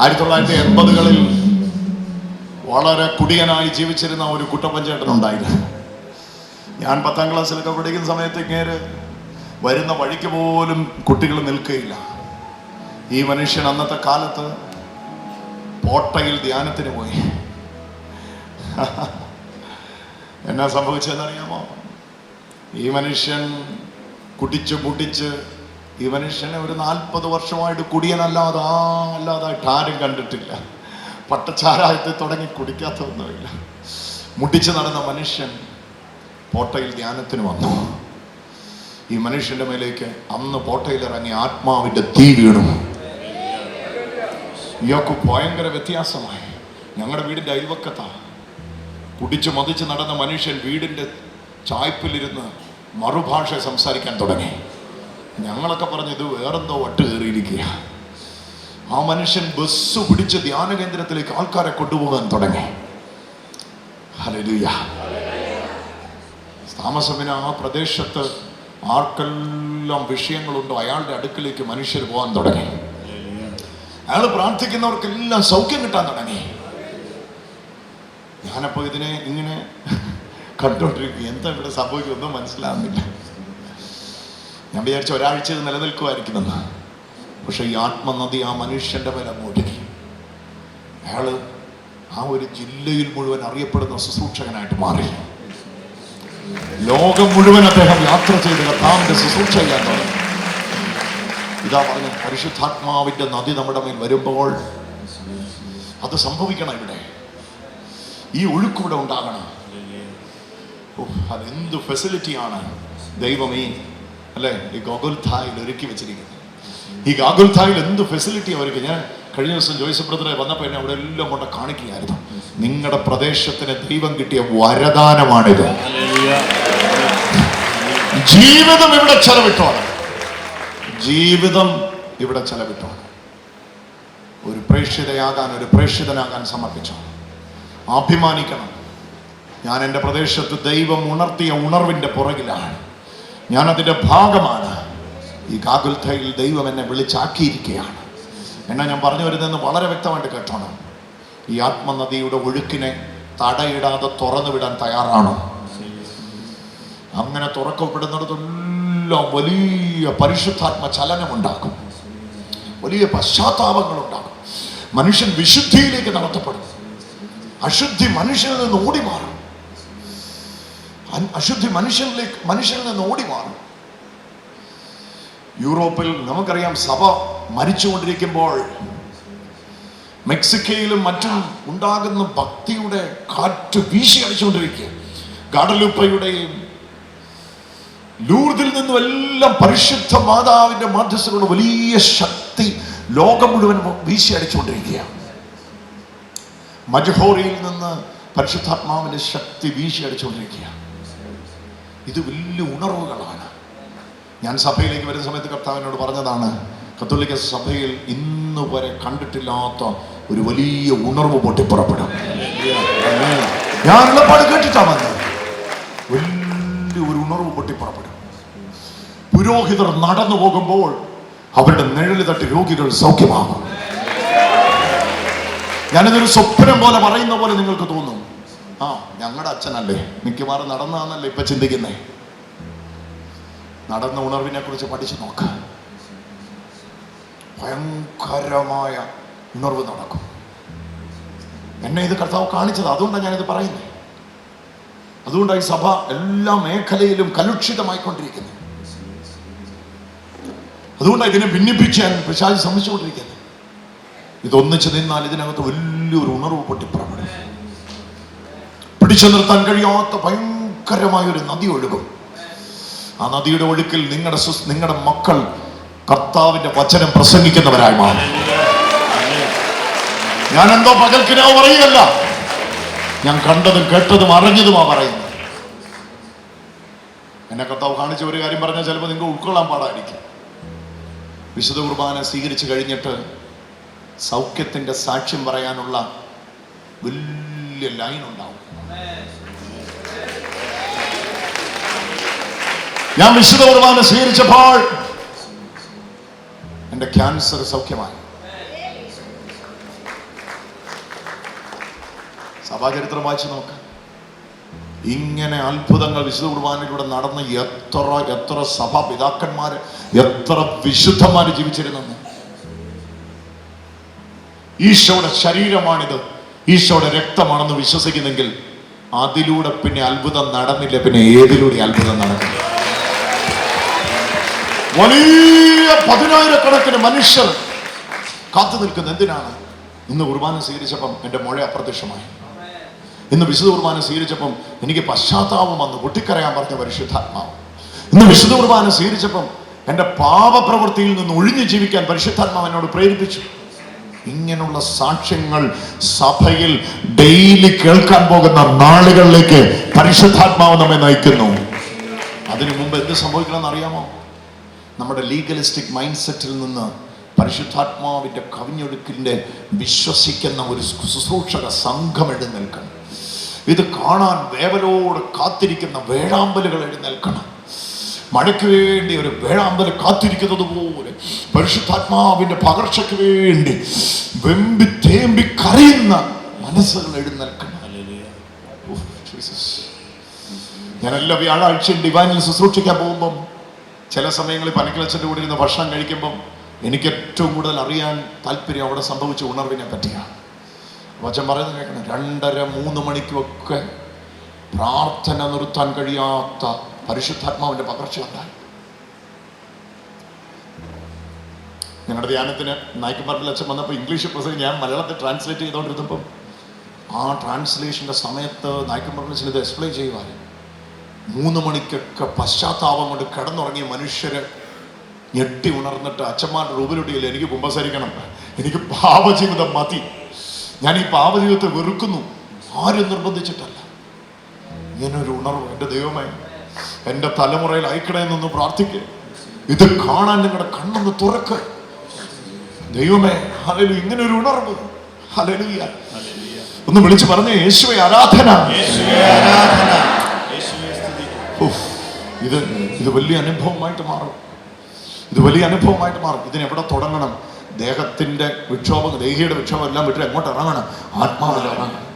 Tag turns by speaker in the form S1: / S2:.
S1: ആയിരത്തി തൊള്ളായിരത്തി എൺപതുകളിൽ വളരെ കുടിയനായി ജീവിച്ചിരുന്ന ഒരു കുട്ടപ്പഞ്ചേട്ടനുണ്ടായിരുന്നു ഞാൻ പത്താം ക്ലാസ്സിലൊക്കെ പഠിക്കുന്ന സമയത്ത് ഇങ്ങേര് വരുന്ന വഴിക്ക് പോലും കുട്ടികൾ നിൽക്കുകയില്ല. ഈ മനുഷ്യൻ അന്നത്തെ കാലത്ത് പോട്ടയിൽ ധ്യാനത്തിന് പോയി. എന്നാ സംഭവിച്ചതെന്നറിയാമോ? ഈ മനുഷ്യൻ കുടിച്ച് മുടിച്ച് ഈ മനുഷ്യനെ ഒരു നാൽപ്പത് വർഷമായിട്ട് കുടിയനല്ലാതെ ആ അല്ലാതായിട്ട് ആരും കണ്ടിട്ടില്ല. പട്ടച്ചാരായത്തിൽ തുടങ്ങി കുടിക്കാത്തൊന്നുമില്ല മുടിച്ച് നടന്ന മനുഷ്യൻ പോട്ടയിൽ ധ്യാനത്തിന് വന്നു. ഈ മനുഷ്യന്റെ മേലേക്ക് അന്ന് പോട്ടയിൽ ഇറങ്ങി ആത്മാവിന്റെ തീ വീണു. ഇയാൾക്ക് ഭയങ്കര വ്യത്യാസമായി. ഞങ്ങളുടെ വീടിന്റെ അയൽവക്കത്താ. കുടിച്ചു മതിച്ച് നടന്ന മനുഷ്യൻ വീടിന്റെ ചായ്പിലിരുന്ന് മറുഭാഷ സംസാരിക്കാൻ തുടങ്ങി. ഞങ്ങളൊക്കെ പറഞ്ഞു ഇത് വേറെന്തോ വട്ട് കയറിയിരിക്കുക ആ മനുഷ്യൻ ബസ് പിടിച്ച് ധ്യാന കേന്ദ്രത്തിലേക്ക് ആൾക്കാരെ കൊണ്ടുപോകാൻ തുടങ്ങി. ഹല്ലേലൂയ. താമസമിന് ആ പ്രദേശത്ത് ആർക്കെല്ലാം വിഷയങ്ങളുണ്ടോ? അയാളുടെ അടുക്കിലേക്ക് മനുഷ്യർ പോകാൻ തുടങ്ങി. അയാൾ പ്രാർത്ഥിക്കുന്നവർക്കെല്ലാം സൗഖ്യം കിട്ടാൻ തുടങ്ങി. ഞാനപ്പോ ഇതിനെ ഇങ്ങനെ കണ്ടോണ്ടിരിക്കും എന്താ ഇവിടെ സംഭവിക്കുമെന്നും മനസ്സിലാവുന്നില്ല. ഞാൻ വിചാരിച്ച ഒരാഴ്ച ഇത് നിലനിൽക്കുമായിരിക്കുമെന്ന് പക്ഷെ ഈ ആത്മനദി ആ മനുഷ്യന്റെ മേലെ മൂടി അയാൾ ആ ഒരു ജില്ലയിൽ മുഴുവൻ അറിയപ്പെടുന്ന ശുശ്രൂഷകനായിട്ട് മാറി. ലോകം മുഴുവൻ അദ്ദേഹം യാത്ര ചെയ്ത് കർത്താവിന്റെ ശുശ്രൂഷ ചെയ്യാൻ തുടങ്ങി ഇതാ പറഞ്ഞ പരിശുദ്ധാത്മാവിന്റെ നദി നമ്മുടെ മേൽ വരുമ്പോൾ അത് സംഭവിക്കണം ഇവിടെ. ഈ ഒഴുക്കിവിടെ ഉണ്ടാകണം. അതെന്ത് ഫെസിലിറ്റിയാണ് ദൈവമേ. അല്ലെ? ഈ ഗോകുൽഥായിൽ ഒരുക്കി വെച്ചിരിക്കുന്നത് ഈ ഗാഗുൽഥായിൽ എന്ത് ഫെസിലിറ്റി അവർക്ക്? ഞാൻ കഴിഞ്ഞ ദിവസം ജോയ്സ് ബ്രദറെ വന്നപ്പോൾ എന്നെ അവിടെ എല്ലാം കൊണ്ട് കാണിക്കുകയായിരുന്നു. നിങ്ങളുടെ പ്രദേശത്തിന് ദൈവം കിട്ടിയ വരദാനമാണിത്. ജീവിതം ഇവിടെ ചെലവിട്ടോണം. ജീവിതം ഇവിടെ ചെലവിട്ടോണം. ഒരു പ്രേക്ഷിതയാകാൻ ഒരു പ്രേക്ഷിതനാകാൻ സമർപ്പിച്ചോ അഭിമാനിക്കണം. ഞാൻ എന്റെ പ്രദേശത്ത് ദൈവം ഉണർത്തിയ ഉണർവിന്റെ പുറകിലാണ്. ഞാൻ അതിന്റെ ഭാഗമാണ്. ഈ ഗാഗുൽഥയിൽ ദൈവം എന്നെ വിളിച്ചാക്കിയിരിക്കുകയാണ്. എന്നാൽ ഞാൻ പറഞ്ഞു വരുന്നതെന്ന് വളരെ വ്യക്തമായിട്ട് കേട്ടോണം. ഈ ആത്മനദിയുടെ ഒഴുക്കിനെ തടയിടാതെ തുറന്നു വിടാൻ തയ്യാറാണോ? അങ്ങനെ തുറക്കപ്പെടുന്നിടത്തെല്ലാം വലിയ പരിശുദ്ധാത്മ ചലനമുണ്ടാകും. വലിയ പശ്ചാത്താപങ്ങൾ ഉണ്ടാകും മനുഷ്യൻ വിശുദ്ധിയിലേക്ക് നടത്തപ്പെടും. അശുദ്ധി മനുഷ്യനിൽ നിന്ന് ഓടി മാറും അശുദ്ധി മനുഷ്യനിലേക്ക് മനുഷ്യനിൽ നിന്ന് ഓടി മാറും. യൂറോപ്പിൽ നമുക്കറിയാം സഭ മരിച്ചുകൊണ്ടിരിക്കുമ്പോൾ മെക്സിക്കയിലും മറ്റും ഉണ്ടാകുന്ന ഭക്തിയുടെ കാറ്റ് വീശി അടിച്ചുകൊണ്ടിരിക്കുക. ഗാഡലുപ്പയുടെയും ലൂർദിൽ നിന്നും എല്ലാം പരിശുദ്ധ മാതാവിന്റെ മധ്യസ്ഥരുടെ വലിയ ശക്തി ലോകം മുഴുവൻ വീശി അടിച്ചുകൊണ്ടിരിക്കുകയാണ് മജഹോറിയിൽ നിന്ന് പരിശുദ്ധാത്മാവിന്റെ ശക്തി വീശി അടിച്ചുകൊണ്ടിരിക്കുക. ഇത് വലിയ ഉണർവുകളാണ്. ഞാൻ സഭയിലേക്ക് വരുന്ന സമയത്ത് കർത്താവിനോട് പറഞ്ഞതാണ് കത്തോലിക്ക സഭയിൽ ഇന്ന് വരെ കണ്ടിട്ടില്ലാത്ത ഒരു വലിയ ഉണർവ് പൊട്ടിപ്പുറപ്പെടും. ഞാൻ ഉള്ളപ്പാട് കേട്ടിട്ടാ വന്നത്. വലിയ ഒരു ഉണർവ് പൊട്ടിപ്പുറപ്പെടും. പുരോഹിതർ നടന്നു പോകുമ്പോൾ അവരുടെ നിഴൽ തട്ടി രോഗികൾ സൗഖ്യമാകും. ഞാനിതൊരു സ്വപ്നം പോലെ പറയുന്ന പോലെ നിങ്ങൾക്ക് തോന്നും. ആ ഞങ്ങളുടെ അച്ഛനല്ലേ? മിക്കവാറും നടന്നാന്നല്ലേ ഇപ്പൊ ചിന്തിക്കുന്നേ? നടന്ന ഉണർവിനെ കുറിച്ച് പഠിച്ചു നോക്ക. ഭയങ്കരമായ ഉണർവ് നടക്കും. എന്നെ ഇത് കർത്താവ് കാണിച്ചത് അതുകൊണ്ടാണ് ഞാനിത് പറയുന്നത് അതുകൊണ്ടാണ് ഈ സഭ എല്ലാ മേഖലയിലും കലുഷിതമായിക്കൊണ്ടിരിക്കുന്നത് അതുകൊണ്ടാണ് ഇതിനെ ഭിന്നിപ്പിക്കാൻ പിശാചി ശ്രമിച്ചുകൊണ്ടിരിക്കുന്നത് ഇതൊന്നിച്ച് നിന്നാൽ ഇതിനകത്ത് വലിയൊരു ഉണർവ് പൊട്ടിപ്പുറപ്പെടും പിടിച്ചു നിർത്താൻ കഴിയാത്ത ഭയങ്കരമായ ഒരു നദി ഒഴുകും. ആ നദിയുടെ ഒഴുക്കിൽ നിങ്ങളുടെ നിങ്ങളുടെ മക്കൾ കർത്താവിന്റെ വചനം പ്രസംഗിക്കുന്നവരായി മാറും. ഞാൻ എന്തോ പകൽക്കിനോ പറയുകയല്ല. ഞാൻ കണ്ടതും കേട്ടതും അറിഞ്ഞതുമാ പറയുന്നത്. എന്നെ കർത്താവ് കാണിച്ച ഒരു കാര്യം പറഞ്ഞാൽ ചിലപ്പോൾ നിങ്ങൾക്ക് ഉൾക്കൊള്ളാൻ പാടായിരിക്കും. വിശുദ്ധ കുർബാന സ്വീകരിച്ചു കഴിഞ്ഞിട്ട് സൗഖ്യത്തിന്റെ സാക്ഷ്യം പറയാനുള്ള വലിയ ലൈൻ ഉണ്ടാവും. ഞാൻ വിശുദ്ധ കുർബാന സ്വീകരിച്ചപ്പോൾ എന്റെ ക്യാൻസർ സൗഖ്യമായി. സഭാചരിത്രം വായിച്ചു നോക്കാം. ഇങ്ങനെ അത്ഭുതങ്ങൾ വിശുദ്ധ കുർബാനയിലൂടെ നടന്ന എത്ര എത്ര സഭാ പിതാക്കന്മാര് എത്ര വിശുദ്ധന്മാര് ജീവിച്ചിരുന്നെന്ന് ഈശോയുടെ ശരീരമാണിത്. ഈശോയുടെ രക്തമാണെന്ന് വിശ്വസിക്കുന്നെങ്കിൽ അതിലൂടെ പിന്നെ അത്ഭുതം നടന്നില്ല പിന്നെ ഏതിലൂടെ അത്ഭുതം നടക്കും വലിയ പതിനായിരക്കണക്കിന് മനുഷ്യർ കാത്തു നിൽക്കുന്ന. എന്തിനാണ്? ഇന്ന് കുർബാന സ്വീകരിച്ചപ്പം എന്റെ മുഴ അപ്രത്യക്ഷമായി. ഇന്ന് വിശുദ്ധ കുർബാന സ്വീകരിച്ചപ്പം എനിക്ക് പശ്ചാത്താപം വന്ന്. പൊട്ടിക്കരയാൻ പറഞ്ഞ പരിശുദ്ധാത്മാവ്. ഇന്ന് വിശുദ്ധ കുർബാന സ്വീകരിച്ചപ്പം എന്റെ പാപപ്രവൃത്തിയിൽ നിന്ന് ഒഴിഞ്ഞു ജീവിക്കാൻ പരിശുദ്ധാത്മാവ് എന്നോട് പ്രേരിപ്പിച്ചു. ഇങ്ങനെയുള്ള സാക്ഷ്യങ്ങൾ സഭയിൽ ഡെയിലി കേൾക്കാൻ പോകുന്ന നാളുകളിലേക്ക് പരിശുദ്ധാത്മാവ് നമ്മെ നയിക്കുന്നു. അതിനു മുമ്പ് എന്ത് സംഭവിക്കണമെന്ന് അറിയാമോ? നമ്മുടെ ലീഗലിസ്റ്റിക് മൈൻഡ് സെറ്റിൽ നിന്ന് പരിശുദ്ധാത്മാവിന്റെ കവിഞ്ഞൊഴുക്കിന്റെ വിശ്വസിക്കുന്ന ഒരു ശുശ്രൂഷക സംഘം എഴുന്നേൽക്കണം. ഇത് കാണാൻ വേവലോട് കാത്തിരിക്കുന്ന വേഴാമ്പലുകൾ എഴുന്നേൽക്കണം. മഴയ്ക്ക് വേണ്ടി ഒരു വേഴാമ്പൽ കാത്തിരിക്കുന്നത് പോലെ പരിശുദ്ധാത്മാവിന്റെ പകർച്ചയ്ക്ക് വേണ്ടി വെമ്പി തേമ്പി കരയുന്ന മനസ്സുകൾ എഴുന്നേൽക്കണം. ഞാൻ എല്ലാ വ്യാഴാഴ്ചയും ഡിവൈനിൽ ശുശ്രൂഷിക്കാൻ പോകുമ്പം ചില സമയങ്ങളിൽ പനക്കിളച്ചന്റെ കൂടെ ഇരുന്ന് ഭക്ഷണം കഴിക്കുമ്പം എനിക്ക് ഏറ്റവും കൂടുതൽ അറിയാൻ താല്പര്യം അവിടെ സംഭവിച്ച ഉണർവിനെ പറ്റിയാണ്. വചൻ പറയുന്നത് കേൾക്കണം. രണ്ടര മൂന്ന് മണിക്കുമൊക്കെ പ്രാർത്ഥന നിർത്താൻ കഴിയാത്ത പരിശുദ്ധാത്മാവിന്റെ പകർച്ച ഉണ്ടായി ഞങ്ങളുടെ ധ്യാനത്തിന് നായ്ക്കമ്പറമ്പിൽ അച്ഛൻ വന്നപ്പോൾ ഇംഗ്ലീഷ് പ്രസംഗം ഞാൻ മലയാളത്തിൽ ട്രാൻസ്ലേറ്റ് ചെയ്തുകൊണ്ടിരുന്നപ്പം ആ ട്രാൻസ്ലേഷന്റെ സമയത്ത് നായ്ക്കമ്പറമ്പിൽ ഇത് എക്സ്പ്ലെയിൻ ചെയ്യുവാൻ മൂന്ന് മണിക്കൊക്കെ പശ്ചാത്താപം കൊണ്ട് കിടന്നുറങ്ങിയ മനുഷ്യര് ഞെട്ടി ഉണർന്നിട്ട് അച്ഛന്മാരുടെ റൂപിലൊട്ടിയില്ല എനിക്ക് കുമ്പസരിക്കണം. എനിക്ക് പാപജീവിതം മതി. ഞാൻ ഈ പാപജീവിതത്തെ വെറുക്കുന്നു. ആരും നിർബന്ധിച്ചിട്ടല്ല. ഇങ്ങനൊരു ഉണർവ് എന്റെ ദൈവമേ. എന്റെ തലമുറയിൽ അയക്കണേ എന്നൊന്ന് പ്രാർത്ഥിക്കുക ഇത് കാണാൻ നിങ്ങളുടെ കണ്ണൊന്ന് തുറക്ക്. ദൈവമേ ഹലലു ഇങ്ങനെ ഒരു ഉണർവ്. ഹലലുയ ഒന്ന് വിളിച്ചു പറഞ്ഞു യേശുവെ ആരാധന. ഇത് ഇത് വലിയ അനുഭവമായിട്ട് മാറും. ഇത് വലിയ അനുഭവമായിട്ട് മാറും. ഇതിന് എവിടെ തുടങ്ങണം? ദേഹത്തിന്റെ വിക്ഷോഭം ദേഹിയുടെ വിക്ഷോഭം എല്ലാം വിട്ടിട്ട് എങ്ങോട്ട് ഇറങ്ങണം? ആത്മാവിൽ ഇറങ്ങണം.